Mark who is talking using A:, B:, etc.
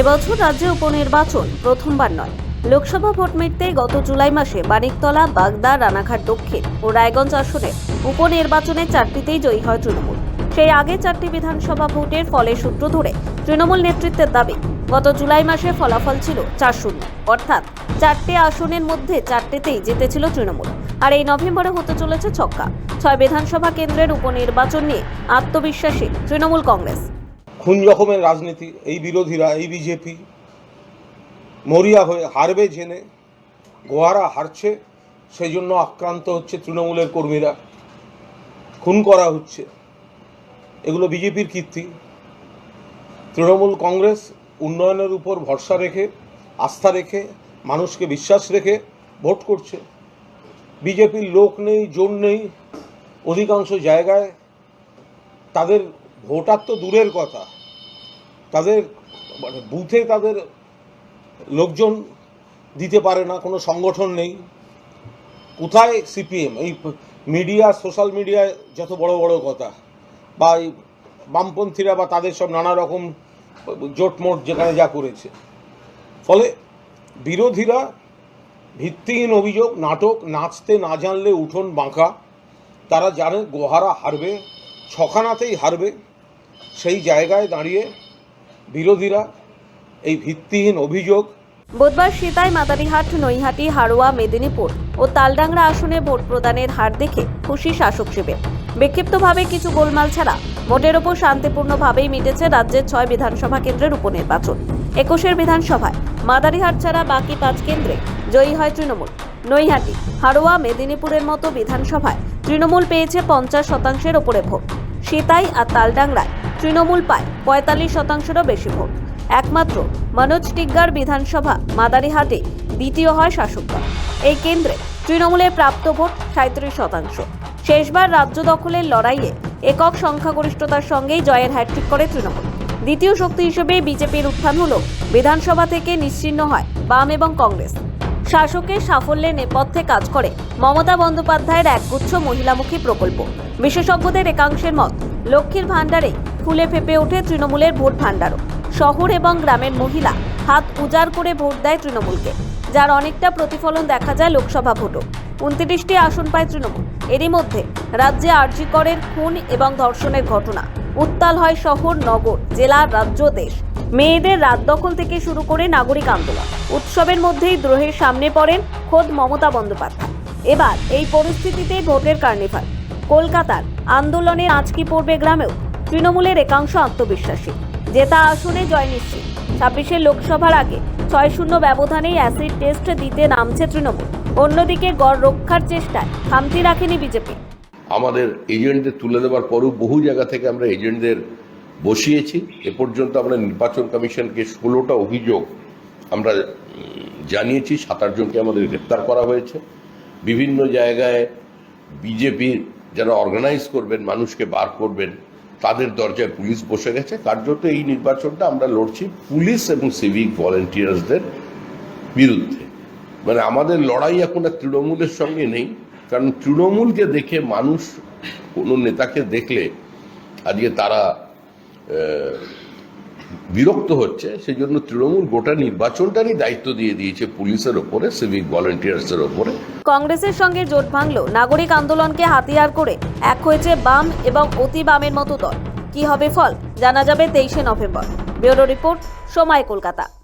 A: এবছর রাজ্যে উপনির্বাচন প্রথমবার নয়। লোকসভা ভোট মিটতেই গত জুলাই মাসে বানিকতলা, বাগদা, রানাঘাট দক্ষিণ ও রায়গঞ্জ আসনে উপনির্বাচনে চারটিতেই জয়ী হয় তৃণমূল। সেই আগে চারটি বিধানসভা ভোটের ফলের সূত্র ধরে তৃণমূল নেতৃত্বের দাবি, গত জুলাই মাসে ফলাফল ছিল চার শূন্য। অর্থাৎ চারটে আসনের মধ্যে চারটেতেই জিতেছিল তৃণমূল। আর এই নভেম্বরে হতে চলেছে ছক্কা। ছয় বিধানসভা কেন্দ্রের উপনির্বাচন নিয়ে আত্মবিশ্বাসী তৃণমূল কংগ্রেস।
B: খুন জখমের রাজনীতি, এই বিরোধীরা, এই বিজেপি, মরিয়া হয়ে হারবে, জেনে গোয়ারা হারছে সেই জন্য আক্রান্ত হচ্ছে তৃণমূলের কর্মীরা। খুন করা হচ্ছে। এগুলো বিজেপির কীর্তি। তৃণমূল কংগ্রেস উন্নয়নের উপর ভরসা রেখে, আস্থা রেখে, মানুষকে বিশ্বাস রেখে ভোট করছে। বিজেপির লোক নেই, জোর নেই, অধিকাংশ জায়গায় তাদের ভোটার তো দূরের কথা। তাদের মানে বুথে তাদের লোকজন দিতে পারে না, কোনো সংগঠন নেই। কোথায় সিপিএম? এই মিডিয়া, সোশ্যাল মিডিয়ায় যত বড় বড় কথা, বা এই বামপন্থীরা বা তাদের সব নানা রকম জোটমোট যেখানে যা করেছে। ফলে বিরোধীরা ভিত্তিহীন অভিযোগ, নাটক, নাচতে না জানলে উঠোন বাঁকা। তারা জানে, গোহারা হারবে, ছখানাতেই হারবে। সেই জায়গায় দাঁড়িয়ে বিরোধীরা এই ভিত্তিহীন অভিযোগ।
A: বুধবার সীতাই মাদারিহাট, নৈহাটি, হাড়োয়া, মেদিনীপুর ও তালডাংরা আসনে ভোট প্রদানের হার দেখে খুশি শাসক শিবির। বিক্ষিপ্তভাবে কিছু গোলমাল ছাড়া ভোটের ওপর শান্তিপূর্ণভাবেই মিটেছে রাজ্যের ছয় বিধানসভা কেন্দ্রের উপনির্বাচন। একুশের বিধানসভায় মাদারিহাট ছাড়া বাকি পাঁচ কেন্দ্রে জয়ী হয় তৃণমূল। নৈহাটি, হাড়োয়া, মেদিনীপুরের মতো বিধানসভায় তৃণমূল পেয়েছে পঞ্চাশ শতাংশের ওপরে ভোট। সীতাই আর তালডাংরায় তৃণমূল পায়, পঁয়তাল্লিশ শতাংশেরও বেশি ভোট। একমাত্র মনোজ টিগ্গার বিধানসভা, মাদারিহাটে দ্বিতীয় হয় শাসক দল। এই কেন্দ্রে তৃণমূলের প্রাপ্ত ভোট সাঁত্রিশ শতাংশ। শেষবার রাজ্য দখলের লড়াইয়ে একক সংখ্যাগরিষ্ঠতার সঙ্গেই জয়ের হ্যাট্রিক করে তৃণমূল। দ্বিতীয় শক্তি হিসেবে বিজেপির উত্থান হল বিধানসভা থেকে নিশ্চিহ্ন হয় বাম এবং কংগ্রেস। শাসকের সাফল্যের নেপথ্যে কাজ করে মমতা বন্দ্যোপাধ্যায়ের একগুচ্ছ মহিলামুখী প্রকল্প। বিশেষজ্ঞদের একাংশের মত লক্ষ্মীর ভাণ্ডারে ফুলে ফেপে ওঠে তৃণমূলের ভোট ভাণ্ডারও। শহর এবং গ্রামের মহিলা হাত উজাড় করে ভোট দেয় তৃণমূলকে, যার অনেকটা প্রতিফলন দেখা যায় লোকসভা ভোটও। উনত্রিশটি আসন পায় তৃণমূল। এরই মধ্যে রাজ্যে আর্যিকরের খুন এবং ধর্ষণের ঘটনা। উত্তাল হয় শহর, নগর, জেলা, রাজ্য, দেশ। মেয়েদের রাত দখল থেকে শুরু করে নাগরিক আন্দোলন। উৎসবের মধ্যেই দ্রোহের সামনে পড়েন খোদ মমতা বন্দ্যোপাধ্যায়। এবার এই পরিস্থিতিতে ভোটের কার্নিভাল। কলকাতার আন্দোলনের আঁচকি পড়বে গ্রামেও। তৃণমূলের একাংশ আত্মবিশ্বাসী। জেতা আসনে জয় নিশ্চিত। ছাব্বিশের লোকসভার আগে ছয় শূন্য ব্যবধানেই অ্যাসিড টেস্ট দিতে নামছে তৃণমূল। অন্যদিকে গড় রক্ষার চেষ্টায় খামতি রাখেনি বিজেপি।
C: আমাদের এজেন্টদের তুলে দেওয়ার পরও বহু জায়গা থেকে আমরা এজেন্টদের বসিয়েছি। এ পর্যন্ত আমরা নির্বাচন কমিশনকে ষোলোটা অভিযোগ আমরা জানিয়েছি। সাত আটজনকে আমাদের গ্রেপ্তার করা হয়েছে। বিভিন্ন জায়গায় বিজেপির যারা অর্গানাইজ করবেন, মানুষকে বার করবেন তাদের দরজায় পুলিশ বসে গেছে। কার্যত এই নির্বাচনটা আমরা লড়ছি পুলিশ এবং সিভিক ভলেন্টিয়ার্সদের বিরুদ্ধে। মানে আমাদের লড়াই এখন আর তৃণমূলের সঙ্গে নেই। কারণ তৃণমূলকে দেখে মানুষ, কোনো নেতাকে দেখলে আজকে তারা বিরক্ত হচ্ছে সেই জন্য তৃণমূল গোটা নির্বাচনটারই দায়িত্ব দিয়ে দিয়েছে পুলিশের ওপরে সিভিক ভলেন্টিয়ার্সের ওপরে।
A: কংগ্রেসের সঙ্গে জোট ভাঙল, নাগরিক আন্দোলনকে হাতিয়ার করে এক হয়েছে বাম এবং অতি বামের মতো দল। কি হবে ফল? জানা যাবে তেইশে নভেম্বর। ব্যুরো রিপোর্ট, সময় কলকাতা।